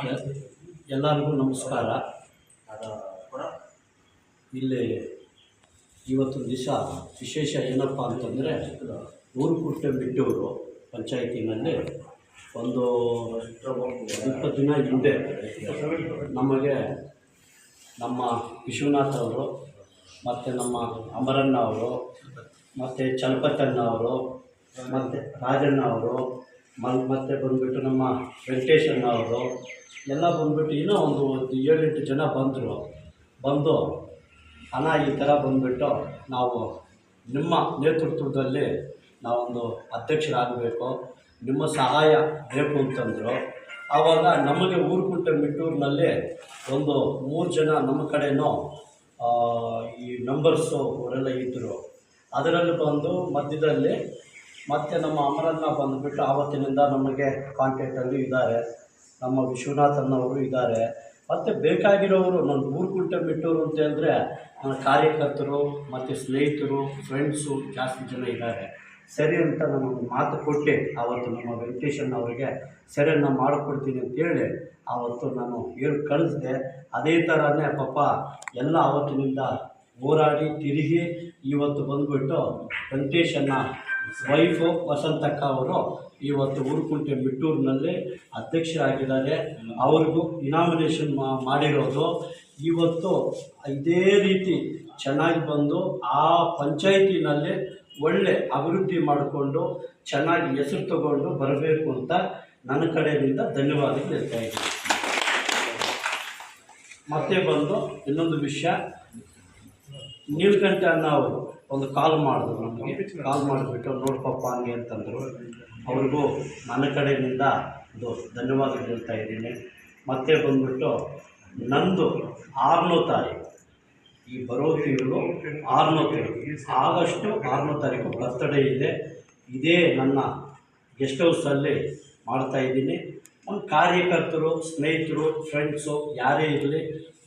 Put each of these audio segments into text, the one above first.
ಎಲ್ಲರಿಗೂ ನಮಸ್ಕಾರ. ಇಲ್ಲಿ ಇವತ್ತು ದಿವಸ ವಿಶೇಷ ಏನಪ್ಪ ಅಂತಂದರೆ ಊರು ಕುಟ್ಟೆ ಬಿಟ್ಟವರು ಪಂಚಾಯತಿನಲ್ಲಿ. ಒಂದು ಇಪ್ಪತ್ತು ದಿನ ಹಿಂದೆ ನಮಗೆ ನಮ್ಮ ವಿಶ್ವನಾಥ್ ಅವರು, ಮತ್ತು ನಮ್ಮ ಅಮರಣ್ಣ ಅವರು, ಮತ್ತು ಚಲಪತಣ್ಣ ಅವರು, ಮತ್ತು ರಾಜಣ್ಣ ಅವರು ಮತ್ತು ಬಂದುಬಿಟ್ಟು ನಮ್ಮ ವೆಂಕಟೇಶಣ್ಣ ಅವರು ಎಲ್ಲ ಬಂದುಬಿಟ್ಟು ಇನ್ನೂ ಒಂದು ಏಳೆಂಟು ಜನ ಬಂದರು. ಬಂದು ಹಣ ಈ ಥರ ಬಂದುಬಿಟ್ಟು ನಾವು ನಿಮ್ಮ ನೇತೃತ್ವದಲ್ಲಿ ನಾವೊಂದು ಅಧ್ಯಕ್ಷರಾಗಬೇಕು, ನಿಮ್ಮ ಸಹಾಯ ಬೇಕು ಅಂತಂದರು. ಆವಾಗ ನಮಗೆ ಊರುಕುಂಟೆ ಮಿಟ್ಟೂರಿನಲ್ಲಿ ಒಂದು ಮೂರು ಜನ ನಮ್ಮ ಕಡೆಯೂ ಈ ನಂಬರ್ಸು ಅವರೆಲ್ಲ ಇದ್ದರು ಅದರಲ್ಲಿ ಬಂದು ಮಧ್ಯದಲ್ಲಿ ಮತ್ತು ನಮ್ಮ ಅಮರನ್ನ ಬಂದುಬಿಟ್ಟು ಆವತ್ತಿನಿಂದ ನಮಗೆ ಕಾಂಟ್ಯಾಕ್ಟಲ್ಲಿ ಇದ್ದಾರೆ. ನಮ್ಮ ವಿಶ್ವನಾಥನ್ನವರು ಇದ್ದಾರೆ. ಮತ್ತು ಬೇಕಾಗಿರೋರು ನನ್ನ ಊರುಕುಂಟೆ ಬಿಟ್ಟವರು ಅಂತ ಅಂದರೆ ನನ್ನ ಕಾರ್ಯಕರ್ತರು, ಮತ್ತು ಸ್ನೇಹಿತರು ಫ್ರೆಂಡ್ಸು ಜಾಸ್ತಿ ಜನ ಇದ್ದಾರೆ. ಸರಿ ಅಂತ ನಮಗೆ ಮಾತು ಕೊಟ್ಟು. ಆವತ್ತು ನಮ್ಮ ವೆಂಕಟೇಶನ್ ಅವರಿಗೆ ಸರಿ ನಾನು ಮಾಡಿಕೊಡ್ತೀನಿ ಅಂತೇಳಿ ಆವತ್ತು ನಾನು ಹೇಳಿ ಕಳಿಸಿದೆ. ಅದೇ ಥರನೇ ಪಾಪ ಎಲ್ಲ ಆವತ್ತಿನಿಂದ ಹೋರಾಡಿ ತಿರುಗಿ ಇವತ್ತು ಬಂದುಬಿಟ್ಟು ವೆಂಕಟೇಶನ್ನ ವೈಫು ವಸಂತಕ್ಕ ಅವರು ಇವತ್ತು ಊರುಕುಂಟೆ ಮಿಟ್ಟೂರಿನಲ್ಲಿ ಅಧ್ಯಕ್ಷರಾಗಿದ್ದಾರೆ. ಅವ್ರಿಗೂ ಇನಾಮಿನೇಷನ್ ಮಾಡಿರೋದು. ಇವತ್ತು ಇದೇ ರೀತಿ ಚೆನ್ನಾಗಿ ಬಂದು ಆ ಪಂಚಾಯಿತಿನಲ್ಲಿ ಒಳ್ಳೆ ಅಭಿವೃದ್ಧಿ ಮಾಡಿಕೊಂಡು ಚೆನ್ನಾಗಿ ಹೆಸರು ತಗೊಂಡು ಬರಬೇಕು ಅಂತ ನನ್ನ ಕಡೆಯಿಂದ ಧನ್ಯವಾದಗಳು ಹೇಳ್ತಾ ಇದ್ದೀನಿ. ಮತ್ತೆ ಬಂದು ಇನ್ನೊಂದು ವಿಷಯ. ನೀಲಕಂಠ ನಾವು ಅವರು ಒಂದು ಕಾಲ್ ಮಾಡಿದ್ರು ನಮಗೆ. ಕಾಲ್ ಮಾಡಿಬಿಟ್ಟು ನೋಡ್ಪಪ್ಪ ಹಂಗೆ ಅಂತಂದರು. ಅವ್ರಿಗೂ ನನ್ನ ಕಡೆಯಿಂದ ಒಂದು ಧನ್ಯವಾದ ಹೇಳ್ತಾ ಇದ್ದೀನಿ. ಮತ್ತೆ ಬಂದುಬಿಟ್ಟು ನಂದು ಆರನೂ ತಾರೀಕು. ಈ ಬರೋ ತಿಂಗಳು ಆರನೂ ತಾರೀಕು. ಆಗಸ್ಟು ಆರನೂ ತಾರೀಕು ಬರ್ತಡೇ ಇದೆ. ಇದೇ ನನ್ನ ಗೆಸ್ಟ್ ಹೌಸಲ್ಲಿ ಮಾಡ್ತಾ ಇದ್ದೀನಿ. ನಮ್ಮ ಕಾರ್ಯಕರ್ತರು ಸ್ನೇಹಿತರು ಫ್ರೆಂಡ್ಸು ಯಾರೇ ಇರಲಿ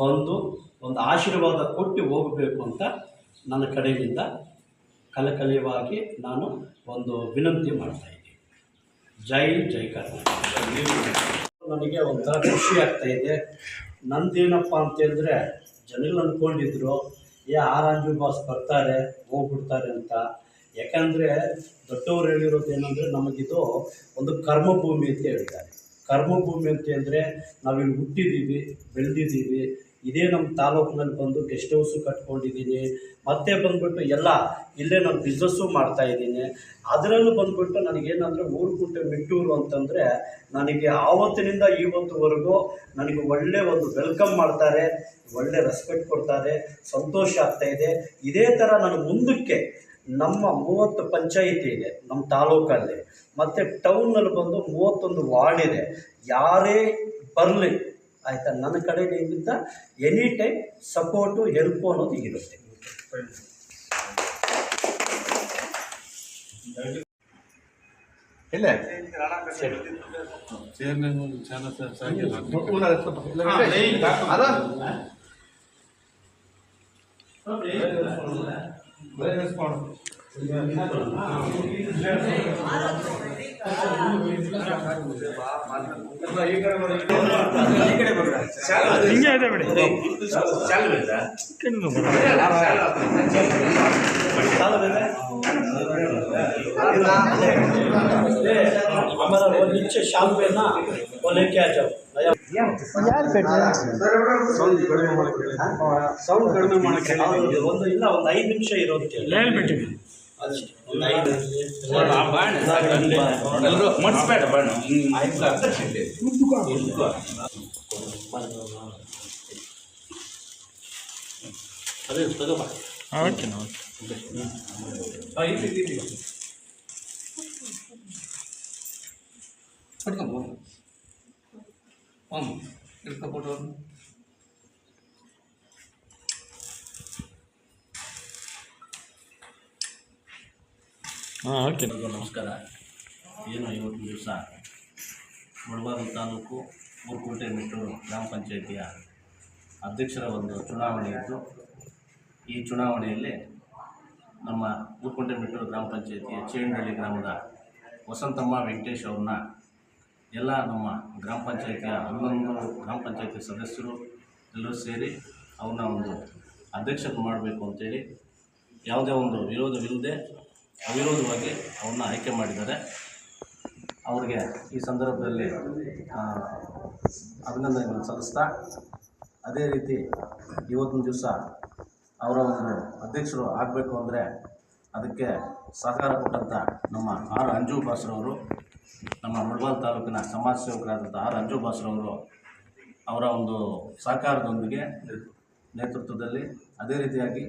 ಬಂದು ಒಂದು ಆಶೀರ್ವಾದ ಕೊಟ್ಟು ಹೋಗಬೇಕು ಅಂತ ನನ್ನ ಕಡೆಯಿಂದ ಕಲಕಲೆಯವಾಗಿ ನಾನು ಒಂದು ವಿನಂತಿ ಮಾಡ್ತಾ ಇದ್ದೀನಿ. ಜೈ ಜೈ ಕರ್ನಾಟಕ ನನಗೆ ಒಂಥರ ಖುಷಿ ಆಗ್ತಾ ಇದೆ. ನಂದೇನಪ್ಪ ಅಂತೇಳಿದ್ರೆ, ಜನಗಳು ಅಂದ್ಕೊಂಡಿದ್ರು, ಏ, ಆರಾಂಜು ಬಾಸ್ ಬರ್ತಾರೆ, ಹೋಗ್ಬಿಡ್ತಾರೆ ಅಂತ. ಯಾಕಂದರೆ, ದೊಡ್ಡವರು ಹೇಳಿರೋದು ಏನಂದರೆ, ನಮಗಿದು ಒಂದು ಕರ್ಮಭೂಮಿ ಅಂತ ಹೇಳ್ತಾರೆ. ಕರ್ಮಭೂಮಿ ಅಂತ ನಾವು ನಾವಿಲ್ಲಿ ಹುಟ್ಟಿದ್ದೀವಿ ಬೆಳೆದಿದ್ದೀವಿ ಇದೇ ನಮ್ಮ ತಾಲೂಕಿನಲ್ಲಿ ಬಂದು ಗೆಸ್ಟ್ ಹೌಸು ಕಟ್ಕೊಂಡಿದ್ದೀನಿ. ಮತ್ತೆ ಬಂದ್ಬಿಟ್ಟು ಎಲ್ಲ ಇಲ್ಲೇ ನಾನು ಬಿಸ್ನೆಸ್ಸು ಮಾಡ್ತಾ ಇದ್ದೀನಿ. ಅದರಲ್ಲೂ ಬಂದ್ಬಿಟ್ಟು ನನಗೇನಂದರೆ ಊರುಕುಂಟೆ ಮಿಟ್ಟೂರು ಅಂತಂದರೆ ನನಗೆ ಆವತ್ತಿನಿಂದ ಇವತ್ತುವರೆಗೂ ನನಗೆ ಒಳ್ಳೆ ಒಂದು ವೆಲ್ಕಮ್ ಮಾಡ್ತಾರೆ. ಒಳ್ಳೆ ರೆಸ್ಪೆಕ್ಟ್ ಕೊಡ್ತಾರೆ. ಸಂತೋಷ ಆಗ್ತಾ ಇದೆ. ಇದೇ ಥರ ನಾನು ಮುಂದಕ್ಕೆ ನಮ್ಮ ಮೂವತ್ತು ಪಂಚಾಯಿತಿ ಇದೆ ನಮ್ಮ ತಾಲೂಕಲ್ಲಿ. ಮತ್ತು ಟೌನ್ನಲ್ಲಿ ಬಂದು ಮೂವತ್ತೊಂದು ವಾರ್ಡ್ ಇದೆ. ಯಾರೇ ಬರಲಿ ಆಯಿತಾ? ನನ್ನ ಕಡೆ ಕಡೆಯಿಂದ ಎನಿ ಟೈಮ್ ಸಪೋರ್ಟು ಹೆಲ್ಪು ಅನ್ನೋದು ಇರುತ್ತೆ. ಇಲ್ಲ. ಚೇರ್ಮನ್ ಚಾನ ಸಾಕಿಲ್ಲ ಅದ ಹಿಂಗೆ ಇದೆ ಬಿಡಿ ಸೌಂಡ್ ಕಡಿಮೆ ಮಾಡಕ್ಕೆ ಒಂದು ಇಲ್ಲ ಒಂದು ಐದು ನಿಮಿಷ ಇರೋದಕ್ಕೆ. ಹೇಳ್ಬಿಟ್ಟಿದ್ದೀನಿ ಅಷ್ಟೇ ಒಂದು ಐದು ಎಲ್ಲರೂ ಮಡ್ಸ್ಬೇಡ ಬಣ್ಣ ಅದೇ ತಗೋಬಾ ಓಕೆ ಓಕೆ ಹಾಂ, ಓಕೆ. ನಮಸ್ಕಾರ. ಏನು ಐವತ್ತು ದಿವಸ ಮುಳಬಾಗಿಲು ತಾಲೂಕು ಮೂರ್ಕುಂಟೆ ಮೆಟ್ಟೂರು ಗ್ರಾಮ ಪಂಚಾಯಿತಿಯ ಅಧ್ಯಕ್ಷರ ಒಂದು ಚುನಾವಣೆ ಇತ್ತು. ಈ ಚುನಾವಣೆಯಲ್ಲಿ ನಮ್ಮ ಮೂರ್ಕುಂಟೆ ಮೆಟ್ಟೂರು ಗ್ರಾಮ ಪಂಚಾಯಿತಿಯ ಚೇಂಡಹಳ್ಳಿ ಗ್ರಾಮದ ವಸಂತಮ್ಮ ವೆಂಕಟೇಶ್ ಅವ್ರನ್ನ ಎಲ್ಲ ನಮ್ಮ ಗ್ರಾಮ ಪಂಚಾಯತಿಯ ಹನ್ನೊಂದು ಗ್ರಾಮ ಪಂಚಾಯತಿ ಸದಸ್ಯರು ಎಲ್ಲರೂ ಸೇರಿ ಅವನ್ನ ಒಂದು ಅಧ್ಯಕ್ಷರು ಮಾಡಬೇಕು ಅಂತೇಳಿ ಯಾವುದೇ ಒಂದು ವಿರೋಧವಿಲ್ಲದೆ ಅವಿರೋಧವಾಗಿ ಅವ್ರನ್ನ ಆಯ್ಕೆ ಮಾಡಿದ್ದಾರೆ. ಅವ್ರಿಗೆ ಈ ಸಂದರ್ಭದಲ್ಲಿ ಅಭಿನಂದನೆಗಳನ್ನು ಸಲ್ಲಿಸ್ತಾ, ಅದೇ ರೀತಿ ಇವತ್ತಿನ ದಿವಸ ಅವರ ಒಂದು ಅಧ್ಯಕ್ಷರು ಆಗಬೇಕು ಅಂದರೆ ಅದಕ್ಕೆ ಸಹಕಾರ ಕೊಟ್ಟಂಥ ನಮ್ಮ ಆರ್. ಅಂಜು ಬಾಸ್ರವರು ನಮ್ಮ ಮುಳಬಾಲ್ ತಾಲೂಕಿನ ಸಮಾಜ ಸೇವಕರಾದಂಥ ಆರ್. ಅಂಜು ಬಾಸ್ರವರು ಅವರ ಒಂದು ಸಹಕಾರದೊಂದಿಗೆ ನೇತೃತ್ವದಲ್ಲಿ, ಅದೇ ರೀತಿಯಾಗಿ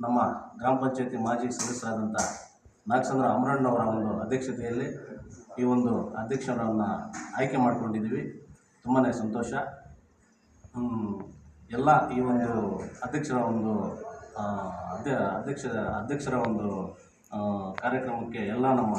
ನಮ್ಮ ಗ್ರಾಮ ಪಂಚಾಯತಿ ಮಾಜಿ ಸದಸ್ಯರಾದಂಥ ನಾಗಚಂದ್ರ ಅಮರಣ್ಣವರ ಒಂದು ಅಧ್ಯಕ್ಷತೆಯಲ್ಲಿ ಈ ಒಂದು ಅಧ್ಯಕ್ಷರನ್ನು ಆಯ್ಕೆ ಮಾಡಿಕೊಂಡಿದ್ದೀವಿ. ತುಂಬಾ ಸಂತೋಷ. ಎಲ್ಲ ಈ ಒಂದು ಅಧ್ಯಕ್ಷರ ಒಂದು ಅಧ್ಯ ಅಧ್ಯಕ್ಷ ಅಧ್ಯಕ್ಷರ ಒಂದು ಕಾರ್ಯಕ್ರಮಕ್ಕೆ ಎಲ್ಲ ನಮ್ಮ,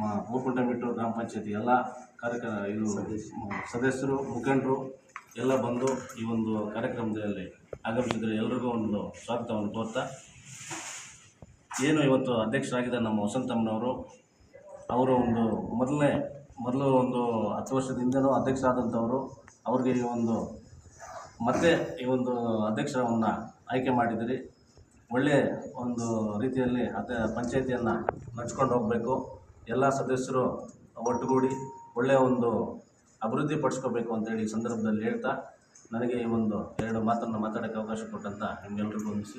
ಮ- ಬಿಟ್ಟು ಗ್ರಾಮ ಪಂಚಾಯತಿ ಎಲ್ಲ ಕಾರ್ಯಕ್ರಮ ಇದು, ಸದಸ್ಯರು, ಮುಖಂಡರು ಎಲ್ಲ ಬಂದು ಈ ಒಂದು ಕಾರ್ಯಕ್ರಮದಲ್ಲಿ ಆಗಮಿಸಿದರೆ ಎಲ್ರಿಗೂ ಒಂದು ಸ್ವಾಗತವನ್ನು ಕೋರ್ತಾ ಏನು ಇವತ್ತು ಅಧ್ಯಕ್ಷರಾಗಿದ್ದ ನಮ್ಮ ವಸಂತಮ್ಮನವರು, ಅವರು ಒಂದು ಮೊದಲನೇ, ಮೊದಲು ಒಂದು ಹತ್ತು ವರ್ಷದಿಂದಲೂ ಅಧ್ಯಕ್ಷ ಆದಂಥವರು ಅವ್ರಿಗೆ ಈ ಒಂದು, ಮತ್ತೆ ಈ ಒಂದು ಅಧ್ಯಕ್ಷರವನ್ನು ಆಯ್ಕೆ ಮಾಡಿದಿರಿ. ಒಳ್ಳೆಯ ಒಂದು ರೀತಿಯಲ್ಲಿ ಅದ ಪಂಚಾಯಿತಿಯನ್ನು ನಡ್ಸ್ಕೊಂಡು ಹೋಗಬೇಕು. ಎಲ್ಲ ಸದಸ್ಯರು ಒಟ್ಟುಗೂಡಿ ಒಳ್ಳೆಯ ಒಂದು ಅಭಿವೃದ್ಧಿ ಪಡಿಸ್ಕೋಬೇಕು ಅಂತೇಳಿ ಈ ಸಂದರ್ಭದಲ್ಲಿ ಹೇಳ್ತಾ, ನನಗೆ ಈ ಒಂದು ಎರಡು ಮಾತನ್ನು ಮಾತಾಡೋಕ್ಕೆ ಅವಕಾಶ ಕೊಟ್ಟಂತ ನಿಮ್ಮೆಲ್ಲರಿಗೂ ಹೊಂದಿಸಿ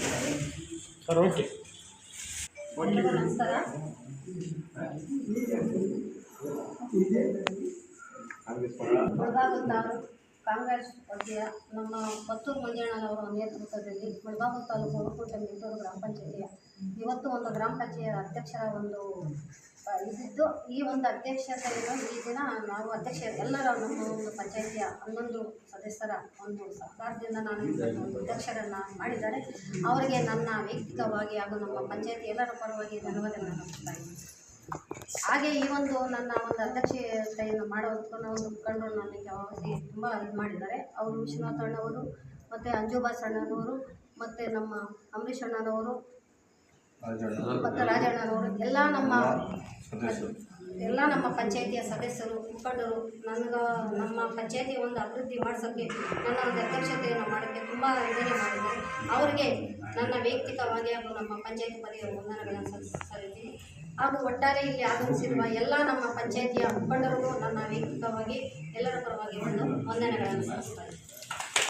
ಸರ್ ಓಕೆ. ಮುಳಬಾಗಿಲು ತಾಲೂಕು ಕಾಂಗ್ರೆಸ್ ಪಕ್ಷ ನಮ್ಮ ಪತ್ತೂರು ಮಂಜಣ್ಣನವರ ನೇತೃತ್ವದಲ್ಲಿ ಮುಳಬಾಗಿಲು ತಾಲೂಕು ಉಡುಕುಂಟೆ ಮಿತ್ತೂರು ಗ್ರಾಮ ಪಂಚಾಯತಿಯ. ಇವತ್ತು ಒಂದು ಗ್ರಾಮ ಪಂಚಾಯತ್ ಅಧ್ಯಕ್ಷರ ಒಂದು ಆ, ಇದಿದ್ದು ಈ ಒಂದು ಅಧ್ಯಕ್ಷತೆಯನ್ನು ಈ ದಿನ ನಾವು ಅಧ್ಯಕ್ಷ ಎಲ್ಲರ ನಮ್ಮ ಒಂದು ಪಂಚಾಯಿತಿಯ ಹನ್ನೊಂದು ಸದಸ್ಯರ ಒಂದು ಸಹಕಾರದಿಂದ ನಾನು ಒಂದು ಅಧ್ಯಕ್ಷರನ್ನು ಮಾಡಿದ್ದಾರೆ. ಅವರಿಗೆ ನನ್ನ ವೈಯಕ್ತಿಕವಾಗಿ ಹಾಗೂ ನಮ್ಮ ಪಂಚಾಯಿತಿ ಎಲ್ಲರ ಪರವಾಗಿ ಧನ್ಯವಾದಗಳನ್ನು ನಾನು ಇದ್ದೀನಿ. ಹಾಗೆ ಈ ಒಂದು ನನ್ನ ಒಂದು ಅಧ್ಯಕ್ಷತೆಯನ್ನು ಮಾಡೋದಕ್ಕೂ ಒಂದು ಮುಖಂಡರು ನನಗೆ ತುಂಬ ಇದು ಮಾಡಿದ್ದಾರೆ. ಅವರು ವಿಶ್ವನಾಥ್ ಅಣ್ಣವರು ಮತ್ತು ಅಂಜುಬಾಸ್ ಅಣ್ಣನವರು ಮತ್ತು ನಮ್ಮ ಅಂಬರೀಷ್ ಅಣ್ಣನವರು ಮತ್ತು ರಾಜಣ್ಣನವರು ಎಲ್ಲ ನಮ್ಮ ಎಲ್ಲ ನಮ್ಮ ಪಂಚಾಯಿತಿಯ ಸದಸ್ಯರು, ಮುಖಂಡರು, ನನಗೆ ನಮ್ಮ ಪಂಚಾಯಿತಿ ಒಂದು ಅಭಿವೃದ್ಧಿ ಮಾಡಿಸೋಕ್ಕೆ ನನ್ನ ಒಂದು ಅಧ್ಯಕ್ಷತೆಯನ್ನು ಮಾಡೋಕ್ಕೆ ತುಂಬ ಇದನ್ನೇ ಮಾಡಿದೆ ಅವರಿಗೆ ನನ್ನ ವೈಯಕ್ತಿಕವಾಗಿ ಹಾಗೂ ನಮ್ಮ ಪಂಚಾಯಿತಿ ಪದವಿಯ ವಂದನೆಗಳನ್ನು ಸಲ್ಲಿಸ್- ಸಲ್ಲಿಸ್ತೀನಿ ಹಾಗೂ ಒಟ್ಟಾರೆ ಇಲ್ಲಿ ಆಗಮಿಸಿರುವ ಎಲ್ಲ ನಮ್ಮ ಪಂಚಾಯತಿಯ ಮುಖಂಡರಿಗೂ ನನ್ನ ವೈಯಕ್ತಿಕವಾಗಿ ಎಲ್ಲರ ಪರವಾಗಿ ಒಂದು ವಂದನೆಗಳನ್ನು ಸಲ್ಲಿಸ್ತಾರೆ.